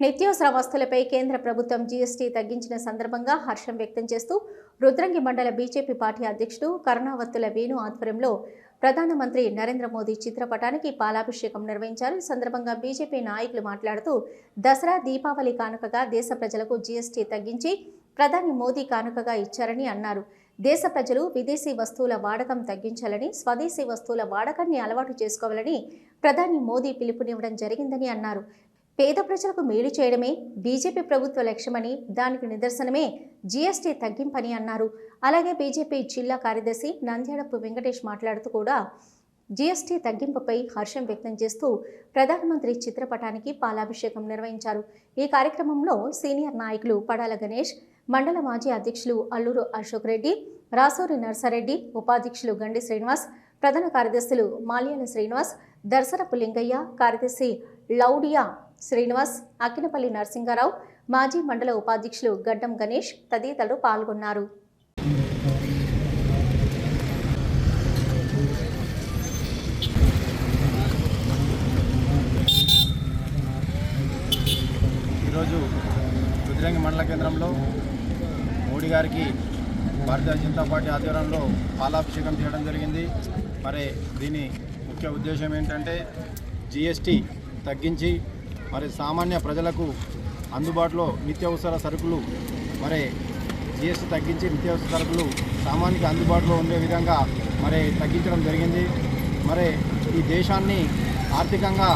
నిత్యావసర వస్తువులపై కేంద్ర ప్రభుత్వం జీఎస్టీ తగ్గించిన సందర్భంగా హర్షం వ్యక్తం చేస్తూ రుద్రంగి మండల బీజేపీ పార్టీ అధ్యక్షుడు కరుణావత్తుల వేణు ఆధ్వర్యంలో ప్రధానమంత్రి నరేంద్ర మోదీ చిత్రపటానికి పాలాభిషేకం నిర్వహించారు. ఈ సందర్భంగా బీజేపీ నాయకులు మాట్లాడుతూ దసరా దీపావళి కానుకగా దేశ ప్రజలకు జీఎస్టీ తగ్గించి ప్రధాని మోదీ కానుకగా ఇచ్చారని అన్నారు. దేశ ప్రజలు విదేశీ వస్తువుల వాడకం తగ్గించాలని స్వదేశీ వస్తువుల వాడకాన్ని అలవాటు చేసుకోవాలని ప్రధాని మోదీ పిలుపునివ్వడం జరిగిందని అన్నారు. పేద ప్రజలకు మేలు చేయడమే బీజేపీ ప్రభుత్వ లక్ష్యమని దానికి నిదర్శనమే జీఎస్టీ తగ్గింపని అన్నారు. అలాగే బీజేపీ జిల్లా కార్యదర్శి నంద్యాడపు వెంకటేష్ మాట్లాడుతూ కూడా జీఎస్టీ తగ్గింపుపై హర్షం వ్యక్తం చేస్తూ ప్రధానమంత్రి చిత్రపటానికి పాలాభిషేకం నిర్వహించారు. ఈ కార్యక్రమంలో సీనియర్ నాయకులు పడాల గణేష్ మండల మాజీ అధ్యక్షులు అల్లూరు అశోక్ రెడ్డి రాసూరి నర్సారెడ్డి ఉపాధ్యక్షులు గండి శ్రీనివాస్ ప్రధాన కార్యదర్శులు మాల్యాల శ్రీనివాస్ దర్శనపు లింగయ్య కార్యదర్శి లౌడియా శ్రీనివాస్ అక్కినపల్లి నరసింహారావు మాజీ మండల ఉపాధ్యక్షులు గడ్డం గణేష్ తదితరులు పాల్గొన్నారు. ఈరోజు రుద్రంగి మండల కేంద్రంలో మోడీ గారికి భారతీయ జనతా పార్టీ ఆధ్వర్యంలో పాలాభిషేకం చేయడం జరిగింది. మరి దీని ముఖ్య ఉద్దేశం ఏంటంటే జిఎస్టీ తగ్గించి మరి సామాన్య ప్రజలకు అందుబాటులో నిత్యావసర సరుకులు మరి జిఎస్టీ తగ్గించి నిత్యావసర సరుకులు సామాన్యకి అందుబాటులో ఉండే విధంగా మరి తగ్గించడం జరిగింది. మరి ఈ దేశాన్ని ఆర్థికంగా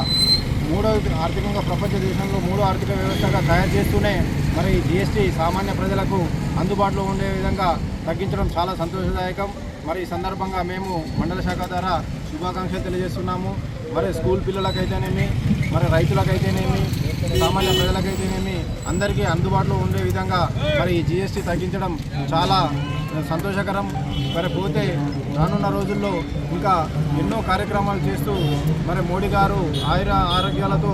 మూడో ఆర్థికంగా ప్రపంచ దేశంలో మూడో ఆర్థిక వ్యవస్థగా తయారు చేస్తూనే మరి జిఎస్టీ సామాన్య ప్రజలకు అందుబాటులో ఉండే విధంగా తగ్గించడం చాలా సంతోషదాయకం. మరి ఈ సందర్భంగా మేము మండల శాఖ ద్వారా శుభాకాంక్షలు తెలియజేస్తున్నాము. మరి స్కూల్ పిల్లలకైతేనేమి మరి రైతులకైతేనేమి సామాన్య ప్రజలకైతేనేమి అందరికీ అందుబాటులో ఉండే విధంగా మరి ఈ జిఎస్టీ తగ్గించడం చాలా సంతోషకరం. మరి పోతే రానున్న రోజుల్లో ఇంకా ఎన్నో కార్యక్రమాలు చేస్తూ మరి మోడీ గారు ఆయుర ఆరోగ్యాలతో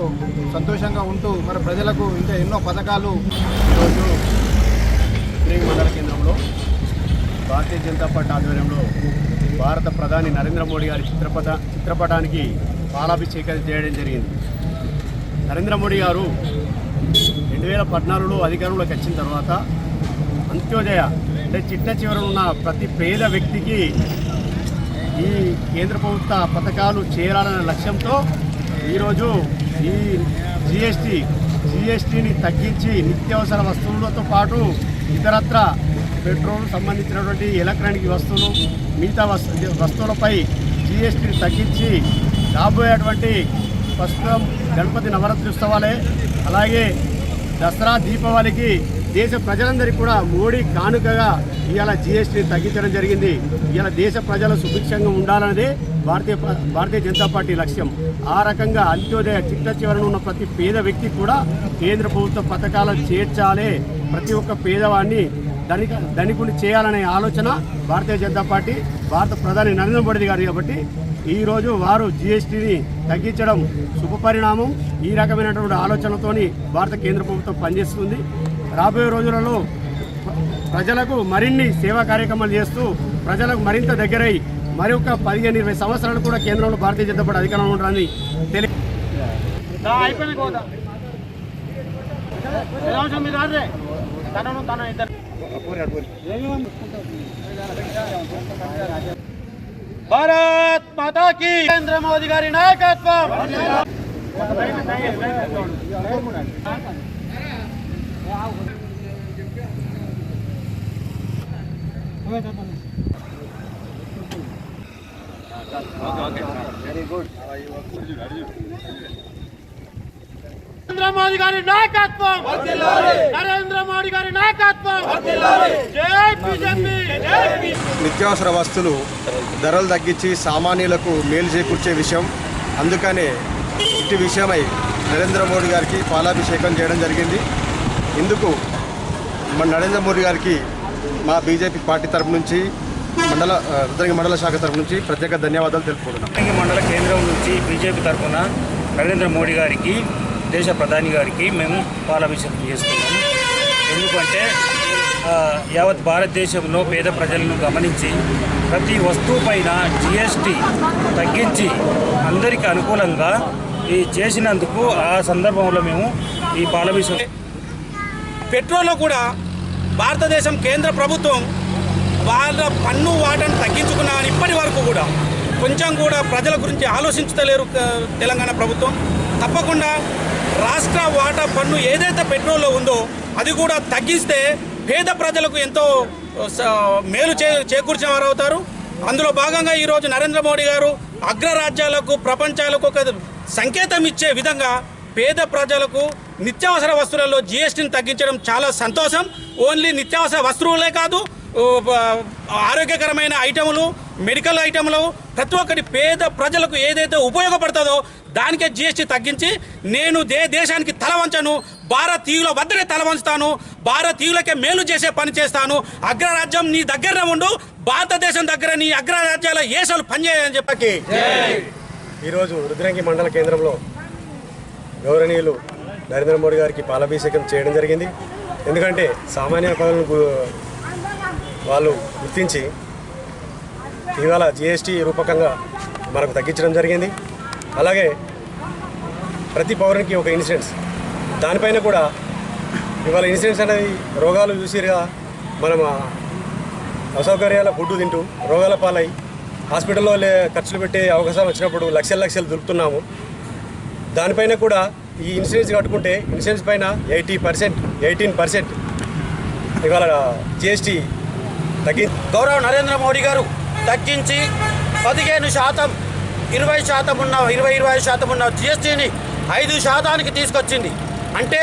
సంతోషంగా ఉంటూ మరి ప్రజలకు ఇంకా ఎన్నో పథకాలు ఈరోజు ఉద్రేక మండల కేంద్రంలో భారతీయ జనతా పార్టీ ఆధ్వర్యంలో భారత ప్రధాని నరేంద్ర మోడీ గారి చిత్రపట చిత్రపటానికి పాలాభిషేకాలు చేయడం జరిగింది. నరేంద్ర మోడీ గారు రెండు వేల పద్నాలుగులో అధికారంలోకి వచ్చిన తర్వాత అంత్యోదయ అంటే చిట్ట చివర ఉన్న ప్రతి పేద వ్యక్తికి ఈ కేంద్ర ప్రభుత్వ పథకాలు చేరాలనే లక్ష్యంతో ఈరోజు ఈ జిఎస్టీ జిఎస్టీని తగ్గించి నిత్యావసర వస్తువులతో పాటు ఇతరత్ర పెట్రోల్ సంబంధించినటువంటి ఎలక్ట్రానిక్ వస్తువులు మిగతా వస్తు వస్తువులపై జిఎస్టిని తగ్గించి రాబోయేటువంటి ప్రస్తుతం గణపతి నవరాత్రి ఉత్సవాలే. అలాగే దసరా దీపావళికి దేశ ప్రజలందరికీ కూడా మోడీ కానుకగా ఇవాళ జిఎస్టీని తగ్గించడం జరిగింది. ఇవాళ దేశ ప్రజలు సుభిక్షంగా ఉండాలన్నదే భారతీయ భారతీయ జనతా పార్టీ లక్ష్యం. ఆ రకంగా అంత్యోదయ చిట్ట చివరన ఉన్న ప్రతి పేద వ్యక్తి కూడా కేంద్ర ప్రభుత్వ పథకాలను చేర్చాలే. ప్రతి ఒక్క పేదవాడిని ధనిక ధనికుని చేయాలనే ఆలోచన భారతీయ జనతా పార్టీ భారత ప్రధాని నరేంద్ర మోడీ గారు కాబట్టి ఈరోజు వారు జిఎస్టీని తగ్గించడం శుభపరిణామం. ఈ రకమైనటువంటి ఆలోచనతోని భారత కేంద్ర ప్రభుత్వం పనిచేస్తుంది. రాబోయే రోజులలో ప్రజలకు మరిన్ని సేవా కార్యక్రమాలు చేస్తూ ప్రజలకు మరింత దగ్గరై మరొక పదిహేను ఇరవై సంవత్సరాలు కూడా కేంద్రంలో భారతీయ జనతా పార్టీ అధికారంలో ఉండాలని తెలియ భారత్ మాతా కీ నరేంద్ర మోదీ గారి నాయకత్వం నరేంద్ర మోదీ గారి నాయకత్వం. నరేంద్ర మోడీ గారి నాయకత్వం. జై బీజేపీ. జై బీజేపీ నిత్యావసర వస్తువులు ధరలు తగ్గించి సామాన్యులకు మేలు చేకూర్చే విషయం. అందుకనే ఇటు విషయమై నరేంద్ర మోడీ గారికి పాలాభిషేకం చేయడం జరిగింది. ఇందుకు మన నరేంద్ర మోడీ గారికి మా బీజేపీ పార్టీ తరపు నుంచి మండల రుద్రంగి మండల శాఖ తరపు నుంచి ప్రత్యేక ధన్యవాదాలు తెలుపుకుంటున్నాం. మండల కేంద్రం నుంచి బీజేపీ తరఫున నరేంద్ర మోడీ గారికి దేశ ప్రధాని గారికి మేము పాలాభిషేకం చేసుకున్నాము ఎందుకంటే యావత్ భారతదేశంలో పేద ప్రజలను గమనించి ప్రతి వస్తువు పైన జిఎస్టీ తగ్గించి అందరికీ అనుకూలంగా ఈ చేసినందుకు ఆ సందర్భంలో మేము ఈ పాలాభిషేకం పెట్రోల్లో కూడా భారతదేశం కేంద్ర ప్రభుత్వం వాళ్ళ పన్ను వాటను తగ్గించుకున్నామని ఇప్పటి వరకు కూడా కొంచెం కూడా ప్రజల గురించి ఆలోచించలేరు తెలంగాణ ప్రభుత్వం. తప్పకుండా రాష్ట్ర వాటా పన్ను ఏదైతే పెట్రోల్లో ఉందో అది కూడా తగ్గిస్తే పేద ప్రజలకు ఎంతో స- మేలు చే చేకూర్చిన వారు అవుతారు అందులో భాగంగా ఈరోజు నరేంద్ర మోడీ గారు అగ్రరాజ్యాలకు ప్రపంచాలకు ఒక సంకేతం ఇచ్చే విధంగా పేద ప్రజలకు నిత్యావసర వస్తువులలో జిఎస్టీని తగ్గించడం చాలా సంతోషం. ఓన్లీ నిత్యావసర వస్తువులే కాదు ఆరోగ్యకరమైన ఐటములు మెడికల్ ఐటములు ప్రతి ఒక్కటి పేద ప్రజలకు ఏదైతే ఉపయోగపడుతుందో దానికే జిఎస్టీ తగ్గించి నేను దే దేశానికి తల వంచను భారతీయుల వద్దనే తల వంచుతాను భారతీయులకే మేలు చేసే పని చేస్తాను అగ్రరాజ్యం నీ దగ్గరనే ఉండు భారతదేశం దగ్గర నీ అగ్రరాజ్యాల ఏసాలు పనిచేయని చెప్పకి. ఈరోజు రుద్రంగి మండల కేంద్రంలో గౌరవనీయులు నరేంద్ర మోడీ గారికి పాలాభిషేకం చేయడం జరిగింది. ఎందుకంటే సామాన్య పనులను వాళ్ళు గుర్తించి ఇవాళ జిఎస్టీ రూపకంగా మనకు తగ్గించడం జరిగింది. అలాగే ప్రతి పౌరునికి ఒక ఇన్సూరెన్స్ దానిపైన కూడా ఇవాళ ఇన్సూరెన్స్ అనేది రోగాలు చూసిగా మనం అసౌకర్యాల ఫుడ్ తింటూ రోగాల పాలై హాస్పిటల్లో లే ఖర్చులు పెట్టే అవకాశాలు వచ్చినప్పుడు లక్షల లక్షలు దులుపుతున్నాము. దానిపైన కూడా ఈ ఇన్సూరెన్స్ కట్టుకుంటే ఇన్సూరెన్స్ పైన ఎయిటీ పర్సెంట్ ఎయిటీన్ పర్సెంట్ ఇవాళ జిఎస్టీ తగ్గి గౌరవ నరేంద్ర మోడీ గారు తగ్గించి పదిహేను శాతం ఇరవై శాతం ఉన్న ఇరవై ఇరవై శాతం ఉన్న జిఎస్టీని ఐదు శాతానికి తీసుకొచ్చింది. అంటే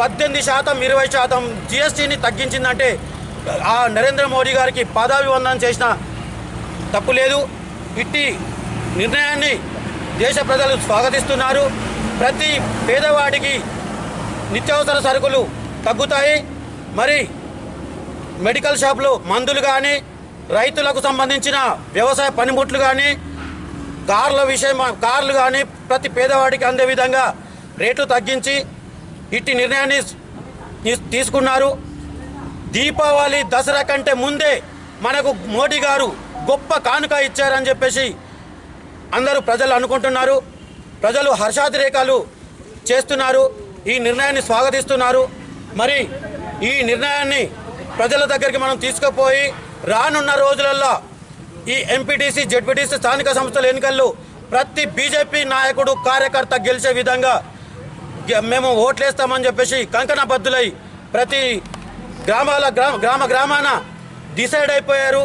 పద్దెనిమిది శాతం ఇరవై శాతం జిఎస్టీని తగ్గించిందంటే ఆ నరేంద్ర మోడీ గారికి పాదాభివందనం చేసిన తప్పు లేదు. ఇట్టి నిర్ణయాన్ని దేశ ప్రజలు స్వాగతిస్తున్నారు. ప్రతి పేదవాడికి నిత్యావసర సరుకులు తగ్గుతాయి. మరి మెడికల్ షాపులు మందులు కానీ రైతులకు సంబంధించిన వ్యవసాయ పనిముట్లు కానీ కార్ల విషయం కార్లు కానీ ప్రతి పేదవాడికి అందే విధంగా రేట్లు తగ్గించి ఇట్టి నిర్ణయాన్ని తీసుకున్నారు. దీపావళి దసరా కంటే ముందే మనకు మోడీ గారు గొప్ప కానుక ఇచ్చారని చెప్పేసి అందరూ ప్రజలు అనుకుంటున్నారు. ప్రజలు హర్షాతిరేకాలు చేస్తున్నారు. ఈ నిర్ణయాన్ని స్వాగతిస్తున్నారు. మరి ఈ నిర్ణయాన్ని ప్రజల దగ్గరికి మనం తీసుకుపోయి రానున్న రోజులలో ఈ ఎంపీటీసీ జెడ్పీటీసీ స్థానిక సంస్థల ఎన్నికల్లో ప్రతి బీజేపీ నాయకుడు కార్యకర్త గెలిచే విధంగా మేము ఓట్లేస్తామని చెప్పేసి కంకణబద్ధులై ప్రతి గ్రామాల గ్రామ గ్రామ గ్రామాన డిసైడ్ అయిపోయారు.